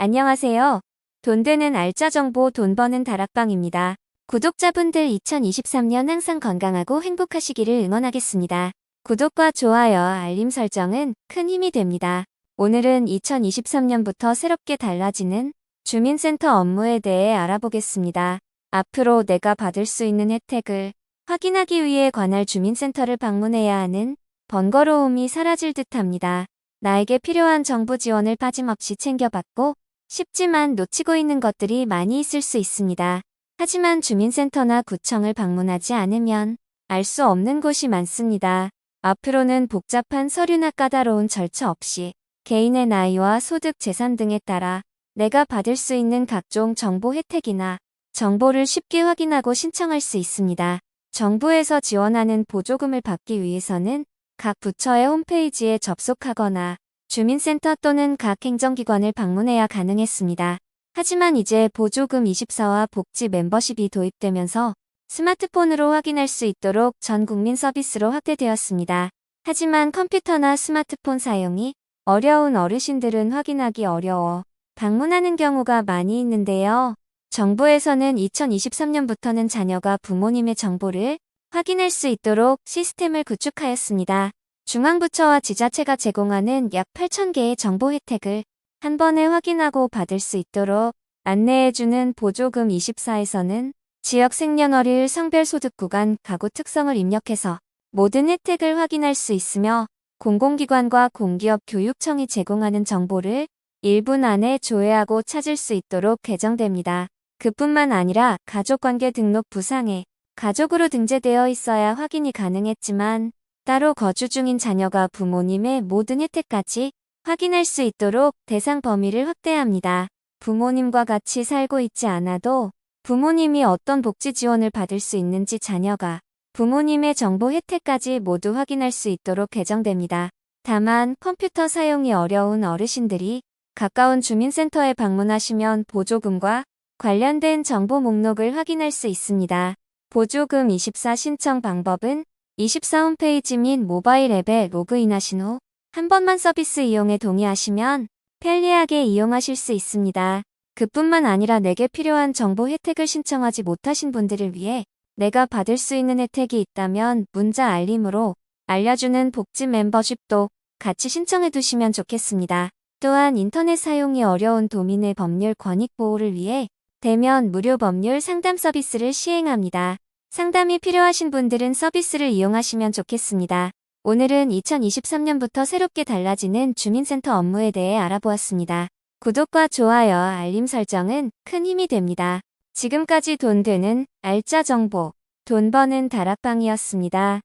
안녕하세요. 돈 되는 알짜 정보 돈 버는 다락방입니다. 구독자분들 2023년 항상 건강하고 행복하시기를 응원하겠습니다. 구독과 좋아요, 알림 설정은 큰 힘이 됩니다. 오늘은 2023년부터 새롭게 달라지는 주민센터 업무에 대해 알아보겠습니다. 앞으로 내가 받을 수 있는 혜택을 확인하기 위해 관할 주민센터를 방문해야 하는 번거로움이 사라질 듯 합니다. 나에게 필요한 정보 지원을 빠짐없이 챙겨받고 쉽지만 놓치고 있는 것들이 많이 있을 수 있습니다. 하지만 주민센터나 구청을 방문하지 않으면 알 수 없는 곳이 많습니다. 앞으로는 복잡한 서류나 까다로운 절차 없이 개인의 나이와 소득, 재산 등에 따라 내가 받을 수 있는 각종 정보 혜택이나 정보를 쉽게 확인하고 신청할 수 있습니다. 정부에서 지원하는 보조금을 받기 위해서는 각 부처의 홈페이지에 접속하거나 주민센터 또는 각 행정기관을 방문해야 가능했습니다. 하지만 이제 보조금 24와 복지 멤버십이 도입되면서 스마트폰으로 확인할 수 있도록 전 국민 서비스로 확대되었습니다. 하지만 컴퓨터나 스마트폰 사용이 어려운 어르신들은 확인하기 어려워 방문하는 경우가 많이 있는데요. 정부에서는 2023년부터는 자녀가 부모님의 정보를 확인할 수 있도록 시스템을 구축하였습니다. 중앙부처와 지자체가 제공하는 약 8,000개의 정보 혜택을 한 번에 확인하고 받을 수 있도록 안내해주는 보조금 24에서는 지역 생년월일 성별 소득 구간 가구 특성을 입력해서 모든 혜택을 확인할 수 있으며 공공기관과 공기업 교육청이 제공하는 정보를 1분 안에 조회하고 찾을 수 있도록 개정됩니다. 그뿐만 아니라 가족관계 등록 부상에 가족으로 등재되어 있어야 확인이 가능했지만 따로 거주 중인 자녀가 부모님의 모든 혜택까지 확인할 수 있도록 대상 범위를 확대합니다. 부모님과 같이 살고 있지 않아도 부모님이 어떤 복지 지원을 받을 수 있는지 자녀가 부모님의 정보 혜택까지 모두 확인할 수 있도록 개정됩니다. 다만 컴퓨터 사용이 어려운 어르신들이 가까운 주민센터에 방문하시면 보조금과 관련된 정보 목록을 확인할 수 있습니다. 보조금 24 신청 방법은 24 홈페이지 및 모바일 앱에 로그인하신 후 한 번만 서비스 이용에 동의하시면 편리하게 이용하실 수 있습니다. 그뿐만 아니라 내게 필요한 정보 혜택을 신청하지 못하신 분들을 위해 내가 받을 수 있는 혜택이 있다면 문자 알림으로 알려주는 복지 멤버십도 같이 신청해 두시면 좋겠습니다. 또한 인터넷 사용이 어려운 도민의 법률 권익 보호를 위해 대면 무료 법률 상담 서비스를 시행합니다. 상담이 필요하신 분들은 서비스를 이용하시면 좋겠습니다. 오늘은 2023년부터 새롭게 달라지는 주민센터 업무에 대해 알아보았습니다. 구독과 좋아요, 알림 설정은 큰 힘이 됩니다. 지금까지 돈 되는 알짜 정보, 돈 버는 다락방이었습니다.